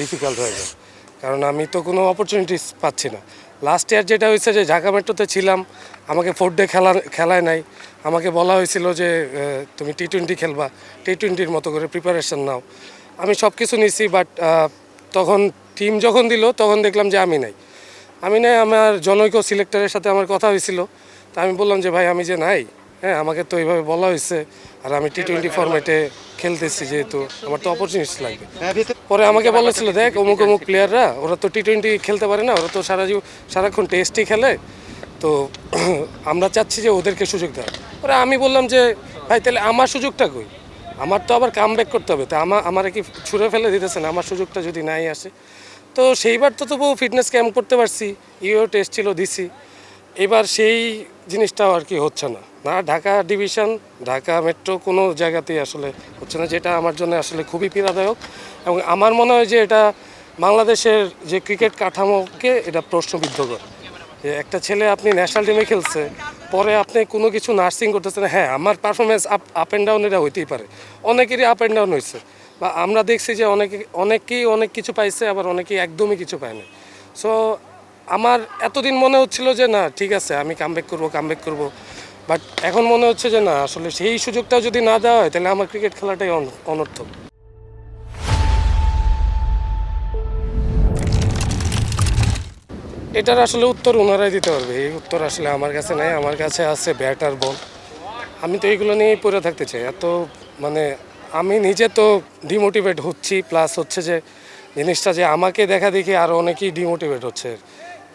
Difficult হয়ে যায়। কারণ আমি তো কোনো অপরচুনিটিস পাচ্ছি না। লাস্ট ইয়ার যেটা হয়েছে যে, ঢাকা মেট্রোতে ছিলাম, আমাকে ফোর ডে খেলা, খেলায় নাই। আমাকে বলা হয়েছিল যে তুমি টি টোয়েন্টি খেলবা টি টোয়েন্টির মতো করে প্রিপারেশন নাও। আমি সব কিছু নিছি বাট তখন টিম যখন দিল, তখন দেখলাম যে আমি নাই। আমি নাই, আমার জনৈক সিলেক্টরের সাথে আমার কথা হয়েছিল। তা আমি বললাম যে, ভাই, আমি যে নাই হ্যাঁ আমাকে তো এইভাবে বলা হয়েছে। আর আমি টি টোয়েন্টি ফর্মেটে খেলতেছি যেহেতু আমার তো অপরচুনিটি লাগবে। পরে আমাকে বলেছিল দেখ অমুক অমুক প্লেয়াররা ওরা তো টি টোয়েন্টি খেলতে পারে না ওরা তো সারা জীব সারাক্ষণ টেস্টই খেলে। তো আমরা চাচ্ছি যে ওদেরকে সুযোগ দেওয়া পরে আমি বললাম যে ভাই তাহলে আমার সুযোগটা কই? আমার তো আবার কাম করতে হবে। তো আমার আমার কি ছুঁড়ে ফেলে দিতেছেন? আমার সুযোগটা যদি নাই আসে। তো সেইবার তো তবু ফিটনেস ক্যাম্প করতে পারছি ইও টেস্ট ছিল দিছি। এবার সেই জিনিসটাও আর কি হচ্ছে না। না, ঢাকা ডিভিশন, ঢাকা মেট্রো কোনো জায়গাতেই আসলে হচ্ছে না, যেটা আমার জন্য আসলে খুবই পীড়াদায়ক। এবং আমার মনে হয় যে এটা বাংলাদেশের যে ক্রিকেট কাঠামোকে এটা প্রশ্নবিদ্ধ করে। যে একটা ছেলে আপনি ন্যাশনাল টিমে খেলছে, পরে আপনি কোনো কিছু নার্সিং করতেছেন হ্যাঁ আমার performance up up and down এটা হইতেই পারে। অনেকেরই আপ অ্যান্ড ডাউন হয়েছে বা আমরা দেখছি যে অনেকে, অনেকেই অনেক কিছু পাইছে, আবার অনেকেই একদমই কিছু পায়নি সো আমার এতদিন মনে হচ্ছিল যে, না, ঠিক আছে, আমি কামব্যাক করব কামব্যাক করব। বাট এখন মনে হচ্ছে যে, না, আসলে সেই সুযোগটাও যদি না দেওয়া হয়, তাহলে আমার ক্রিকেট খেলাটাই অন- অনর্থক। এটার আসলে উত্তর ওনারাই দিতে পারবে। এই উত্তর আসলে আমার কাছে নাই, আমার কাছে আছে ব্যাটার বল আমি তো এইগুলো নিয়েই পড়ে থাকতে চাই। এত মানে আমি নিজে তো ডিমোটিভেট হচ্ছি প্লাস হচ্ছে যে, জিনিসটা যে আমাকে দেখা দেখি আরও অনেকেই ডিমোটিভেট হচ্ছে।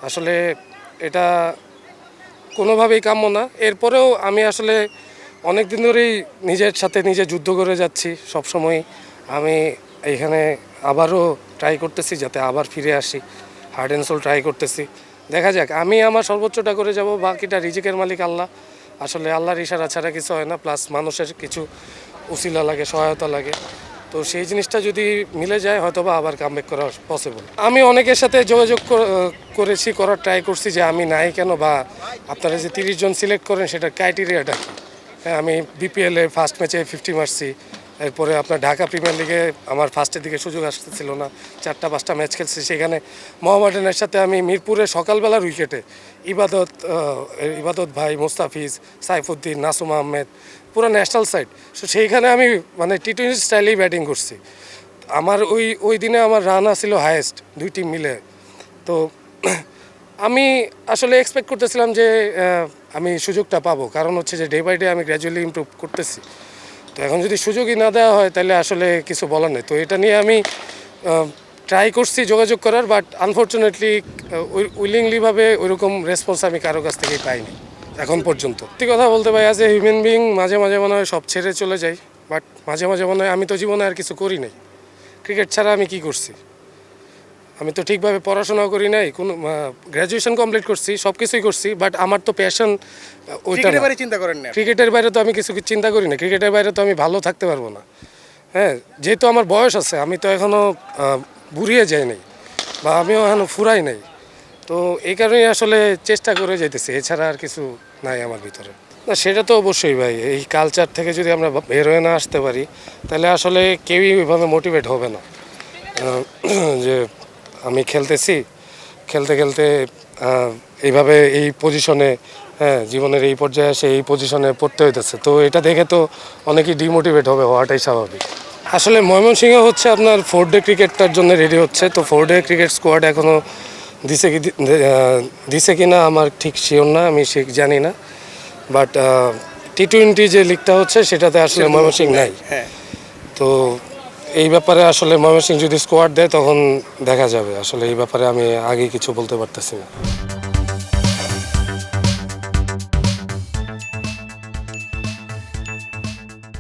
আসলে এটা কোনোভাবেই কাম্য না। এরপরেও আমি আসলে অনেক দিন ধরেই নিজের সাথে নিজে যুদ্ধ করে যাচ্ছি। সবসময় আমি এইখানে আবারও ট্রাই করতেছি যাতে আবার ফিরে আসি। হার্ড অ্যান্ড সোল ট্রাই করতেছি। দেখা যাক, আমি আমার সর্বোচ্চটা করে যাব, বাকিটা রিজিকের মালিক আল্লাহ। আসলে আল্লাহর ইশারা ছাড়া কিছু হয় না প্লাস মানুষের কিছু উসিলা লাগে, সহায়তা লাগে। তো সেই জিনিসটা যদি মিলে যায় হয়তো বা আবার কাম ব্যাক করা পসিবল আমি অনেকের সাথে যোগাযোগ করেছি, করার ট্রাই করছি যে আমি নাই কেন বা আপনারা যে তিরিশ জন সিলেক্ট করেন সেটা ক্রাইটেরিয়াটা হ্যাঁ আমি বিপিএলে ফার্স্ট ম্যাচে ফিফটি মারছি। এরপরে আপনার ঢাকা প্রিমিয়ার লিগে আমার ফার্স্টের দিকে সুযোগ আসতেছিল না। চারটা, পাঁচটা ম্যাচ খেলছি সেখানে। মোহামেডানের সাথে আমি মিরপুরে সকালবেলার উইকেটে ইবাদত ইবাদত ভাই মোস্তাফিজ, সাইফুদ্দিন, নাসুম আহমেদ, পুরো ন্যাশনাল সাইড সো সেইখানে আমি মানে টি টোয়েন্টি স্টাইলেই ব্যাটিং করছি। আমার ওই ওই দিনে আমার রান ছিল হায়েস্ট দুই টিম মিলে। তো আমি আসলে এক্সপেক্ট করতেছিলাম যে আমি সুযোগটা পাবো। কারণ হচ্ছে যে ডে বাই ডে আমি গ্র্যাজুয়ালি ইমপ্রুভ করতেছি। তো এখন যদি সুযোগই না দেওয়া হয়, তাহলে আসলে কিছু বলার নেই। তো এটা নিয়ে আমি ট্রাই করছি যোগাযোগ করার বাট আনফর্চুনেটলি উইলিংলিভাবে ওইরকম রেসপন্স আমি কারও কাছ থেকেই পাইনি, এখন পর্যন্ত। সত্যি কথা বলতে পারি অ্যাজ এ হিউম্যান বিং মাঝে মাঝে মনে হয় সব ছেড়ে চলে যাই বাট মাঝে মাঝে মনে হয় আমি তো জীবনে আর কিছু করি নাই। ক্রিকেট ছাড়া আমি কি করছি? আমি তো ঠিকভাবে পড়াশোনাও করি নাই কোনো গ্র্যাজুয়েশন কমপ্লিট করছি সব কিছুই করছি বাট আমার তো প্যাশন ওইটা চিন্তা করেন না। ক্রিকেটের বাইরে তো আমি কিছু চিন্তা করি না ক্রিকেটের বাইরে তো আমি ভালো থাকতে পারব না। হ্যাঁ যেহেতু আমার বয়স আছে আমি তো এখনও বুড়িয়ে যাই নাই বা আমিও এখনও ফুরাই নাই তো এই কারণেই আসলে চেষ্টা করে যেতেছি এছাড়া আর কিছু নাই আমার ভিতরে। না সেটা তো অবশ্যই ভাই এই কালচার থেকে যদি আমরা বের হয়ে না আসতে পারি তাহলে আসলে কেউই ওইভাবে মোটিভেট হবে না। যে আমি খেলতেছি। খেলতে খেলতে এইভাবে এই পজিশনে হ্যাঁ জীবনের এই পর্যায়ে এসে এই পজিশনে পড়তে হইতেছে। তো এটা দেখে তো অনেকেই ডিমোটিভেট হবে হওয়াটাই স্বাভাবিক। আসলে ময়মনসিংহ হচ্ছে আপনার ফোর ডে ক্রিকেটটার জন্য রেডি হচ্ছে। তো ফোর ডে ক্রিকেট স্কোয়াড এখনও দিছে কি দিছে কি না আমার ঠিক শিওর না আমি ঠিক জানি না। বাট টি টোয়েন্টি যে লিগটা হচ্ছে সেটাতে আসলে ময়মনসিংহ নাই। হ্যাঁ। তো এই ব্যাপারে আসলে ময়মনসিংহ যদি স্কোয়াড দেয়, তখন দেখা যাবে। আসলে এই ব্যাপারে আমি আগে কিছু বলতে পারতেছি না।